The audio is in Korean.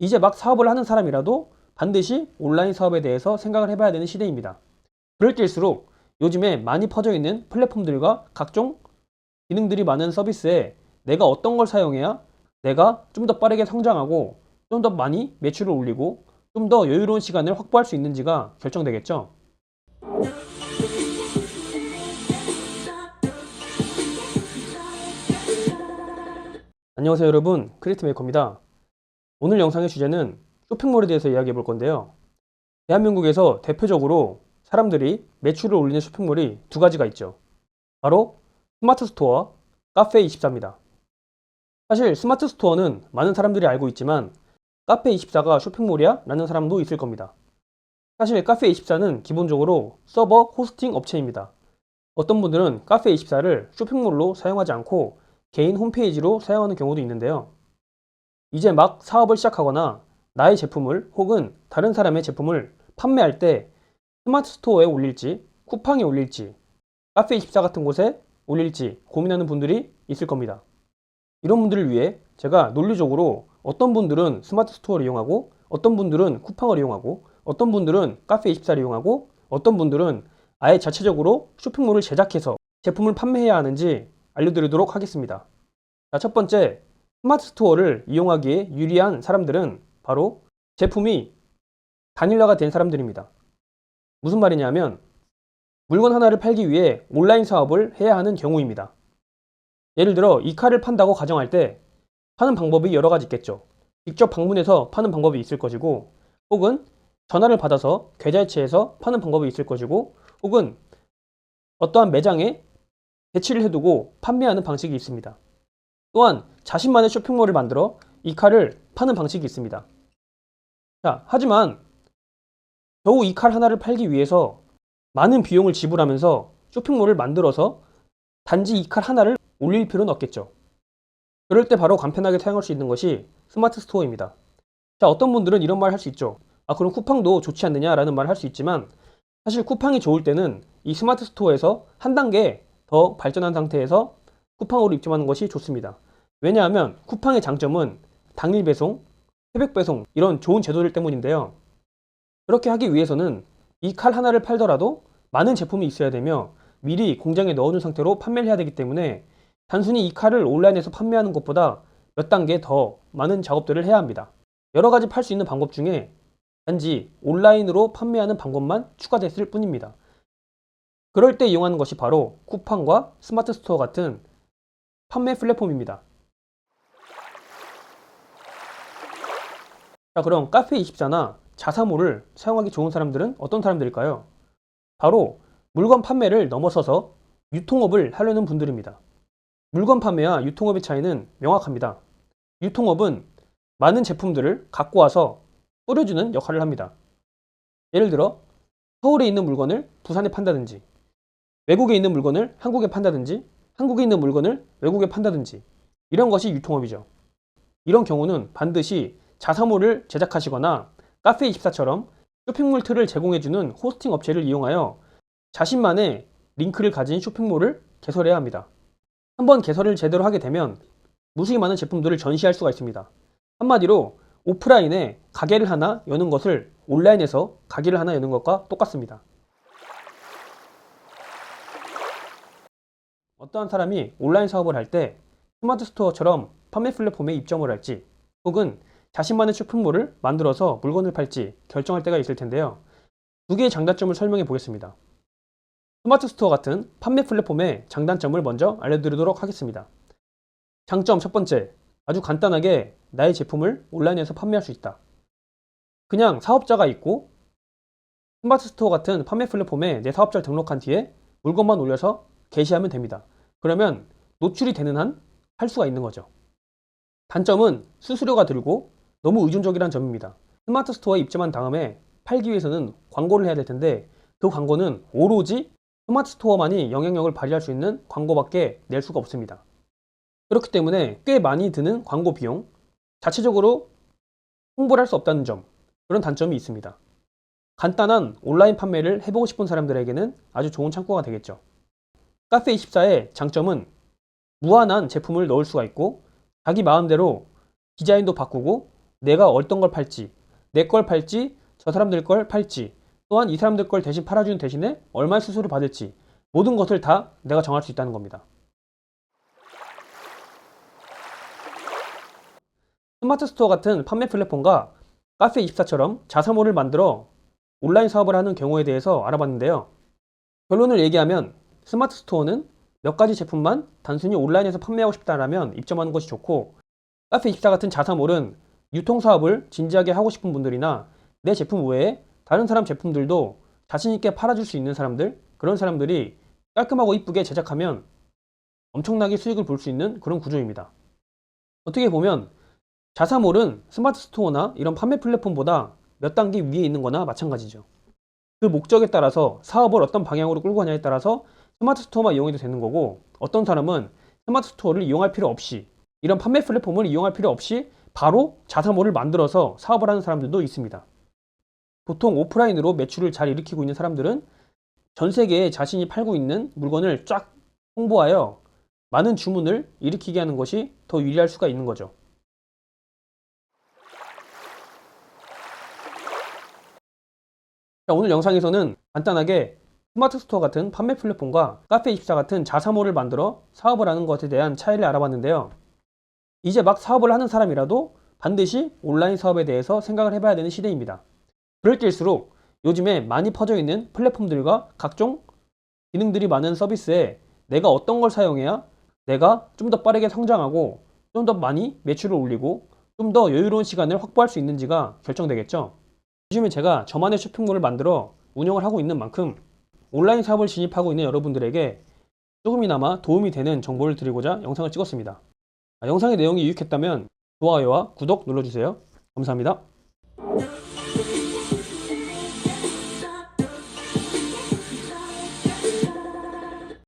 이제 막 사업을 하는 사람이라도 반드시 온라인 사업에 대해서 생각을 해봐야 되는 시대입니다. 그럴 때일수록 요즘에 많이 퍼져 있는 플랫폼들과 각종 기능들이 많은 서비스에 내가 어떤 걸 사용해야 내가 좀 더 빠르게 성장하고 좀 더 많이 매출을 올리고 좀 더 여유로운 시간을 확보할 수 있는지가 결정되겠죠. 안녕하세요 여러분 크리에이트 메이커입니다. 오늘 영상의 주제는 쇼핑몰에 대해서 이야기해 볼 건데요. 대한민국에서 대표적으로 사람들이 매출을 올리는 쇼핑몰이 두 가지가 있죠. 바로 스마트 스토어와 카페24입니다. 사실 스마트 스토어는 많은 사람들이 알고 있지만 카페24가 쇼핑몰이야? 라는 사람도 있을 겁니다. 사실 카페24는 기본적으로 서버 호스팅 업체입니다. 어떤 분들은 카페24를 쇼핑몰로 사용하지 않고 개인 홈페이지로 사용하는 경우도 있는데요. 이제 막 사업을 시작하거나 나의 제품을 혹은 다른 사람의 제품을 판매할 때 스마트 스토어에 올릴지 쿠팡에 올릴지 카페24 같은 곳에 올릴지 고민하는 분들이 있을 겁니다. 이런 분들을 위해 제가 논리적으로 어떤 분들은 스마트 스토어를 이용하고 어떤 분들은 쿠팡을 이용하고 어떤 분들은 카페24를 이용하고 어떤 분들은 아예 자체적으로 쇼핑몰을 제작해서 제품을 판매해야 하는지 알려드리도록 하겠습니다. 자, 첫 번째, 스마트 스토어를 이용하기에 유리한 사람들은 바로 제품이 단일화가 된 사람들입니다. 무슨 말이냐면 물건 하나를 팔기 위해 온라인 사업을 해야 하는 경우입니다. 예를 들어 이 칼을 판다고 가정할 때 파는 방법이 여러 가지 있겠죠. 직접 방문해서 파는 방법이 있을 것이고 혹은 전화를 받아서 계좌이체해서 파는 방법이 있을 것이고 혹은 어떠한 매장에 배치를 해두고 판매하는 방식이 있습니다. 또한 자신만의 쇼핑몰을 만들어 이 칼을 파는 방식이 있습니다. 자, 하지만 겨우 이 칼 하나를 팔기 위해서 많은 비용을 지불하면서 쇼핑몰을 만들어서 단지 이 칼 하나를 올릴 필요는 없겠죠. 그럴 때 바로 간편하게 사용할 수 있는 것이 스마트 스토어입니다. 자, 어떤 분들은 이런 말 할 수 있죠. 아, 그럼 쿠팡도 좋지 않느냐라는 말을 할 수 있지만 사실 쿠팡이 좋을 때는 이 스마트 스토어에서 한 단계 더 발전한 상태에서 쿠팡으로 입점하는 것이 좋습니다. 왜냐하면 쿠팡의 장점은 당일 배송, 새벽 배송 이런 좋은 제도들 때문인데요. 그렇게 하기 위해서는 이 칼 하나를 팔더라도 많은 제품이 있어야 되며 미리 공장에 넣어둔 상태로 판매를 해야 되기 때문에 단순히 이 칼을 온라인에서 판매하는 것보다 몇 단계 더 많은 작업들을 해야 합니다. 여러 가지 팔 수 있는 방법 중에 단지 온라인으로 판매하는 방법만 추가됐을 뿐입니다. 그럴 때 이용하는 것이 바로 쿠팡과 스마트 스토어 같은 판매 플랫폼입니다. 자, 그럼 카페24나 자사몰을 사용하기 좋은 사람들은 어떤 사람들일까요? 바로 물건 판매를 넘어서서 유통업을 하려는 분들입니다. 물건 판매와 유통업의 차이는 명확합니다. 유통업은 많은 제품들을 갖고 와서 뿌려주는 역할을 합니다. 예를 들어 서울에 있는 물건을 부산에 판다든지 외국에 있는 물건을 한국에 판다든지 한국에 있는 물건을 외국에 판다든지 이런 것이 유통업이죠. 이런 경우는 반드시 자사몰을 제작하시거나 카페24처럼 쇼핑몰 틀을 제공해주는 호스팅 업체를 이용하여 자신만의 링크를 가진 쇼핑몰을 개설해야 합니다. 한번 개설을 제대로 하게 되면 무수히 많은 제품들을 전시할 수가 있습니다. 한마디로 오프라인에 가게를 하나 여는 것을 온라인에서 가게를 하나 여는 것과 똑같습니다. 어떠한 사람이 온라인 사업을 할 때 스마트 스토어처럼 판매 플랫폼에 입점을 할지 혹은 자신만의 쇼핑몰을 만들어서 물건을 팔지 결정할 때가 있을 텐데요. 두 개의 장단점을 설명해 보겠습니다. 스마트 스토어 같은 판매 플랫폼의 장단점을 먼저 알려드리도록 하겠습니다. 장점 첫 번째, 아주 간단하게 나의 제품을 온라인에서 판매할 수 있다. 그냥 사업자가 있고 스마트 스토어 같은 판매 플랫폼에 내 사업자를 등록한 뒤에 물건만 올려서 게시하면 됩니다. 그러면 노출이 되는 한 할 수가 있는 거죠. 단점은 수수료가 들고 너무 의존적이라는 점입니다. 스마트 스토어에 입점한 다음에 팔기 위해서는 광고를 해야 될 텐데 그 광고는 오로지 스마트 스토어만이 영향력을 발휘할 수 있는 광고밖에 낼 수가 없습니다. 그렇기 때문에 꽤 많이 드는 광고 비용, 자체적으로 홍보를 할 수 없다는 점, 그런 단점이 있습니다. 간단한 온라인 판매를 해보고 싶은 사람들에게는 아주 좋은 창구가 되겠죠. 카페24의 장점은 무한한 제품을 넣을 수가 있고 자기 마음대로 디자인도 바꾸고 내가 어떤 걸 팔지, 내 걸 팔지, 저 사람들 걸 팔지, 또한 이 사람들 걸 대신 팔아주는 대신에 얼마의 수수료를 받을지 모든 것을 다 내가 정할 수 있다는 겁니다. 스마트 스토어 같은 판매 플랫폼과 카페24처럼 자사몰을 만들어 온라인 사업을 하는 경우에 대해서 알아봤는데요. 결론을 얘기하면 스마트 스토어는 몇 가지 제품만 단순히 온라인에서 판매하고 싶다라면 입점하는 것이 좋고 카페24 같은 자사몰은 유통 사업을 진지하게 하고 싶은 분들이나 내 제품 외에 다른 사람 제품들도 자신 있게 팔아줄 수 있는 사람들 그런 사람들이 깔끔하고 이쁘게 제작하면 엄청나게 수익을 볼 수 있는 그런 구조입니다. 어떻게 보면 자사몰은 스마트 스토어나 이런 판매 플랫폼보다 몇 단계 위에 있는 거나 마찬가지죠. 그 목적에 따라서 사업을 어떤 방향으로 끌고 가냐에 따라서 스마트 스토어만 이용해도 되는 거고 어떤 사람은 스마트 스토어를 이용할 필요 없이 이런 판매 플랫폼을 이용할 필요 없이 바로 자사몰을 만들어서 사업을 하는 사람들도 있습니다. 보통 오프라인으로 매출을 잘 일으키고 있는 사람들은 전 세계에 자신이 팔고 있는 물건을 쫙 홍보하여 많은 주문을 일으키게 하는 것이 더 유리할 수가 있는 거죠. 자, 오늘 영상에서는 간단하게 스마트 스토어 같은 판매 플랫폼과 카페24 같은 자사몰을 만들어 사업을 하는 것에 대한 차이를 알아봤는데요. 이제 막 사업을 하는 사람이라도 반드시 온라인 사업에 대해서 생각을 해봐야 되는 시대입니다. 그럴 때일수록 요즘에 많이 퍼져 있는 플랫폼들과 각종 기능들이 많은 서비스에 내가 어떤 걸 사용해야 내가 좀 더 빠르게 성장하고 좀 더 많이 매출을 올리고 좀 더 여유로운 시간을 확보할 수 있는지가 결정되겠죠. 요즘에 제가 저만의 쇼핑몰을 만들어 운영을 하고 있는 만큼 온라인 사업을 진입하고 있는 여러분들에게 조금이나마 도움이 되는 정보를 드리고자 영상을 찍었습니다. 아, 영상의 내용이 유익했다면 좋아요와 구독 눌러주세요. 감사합니다.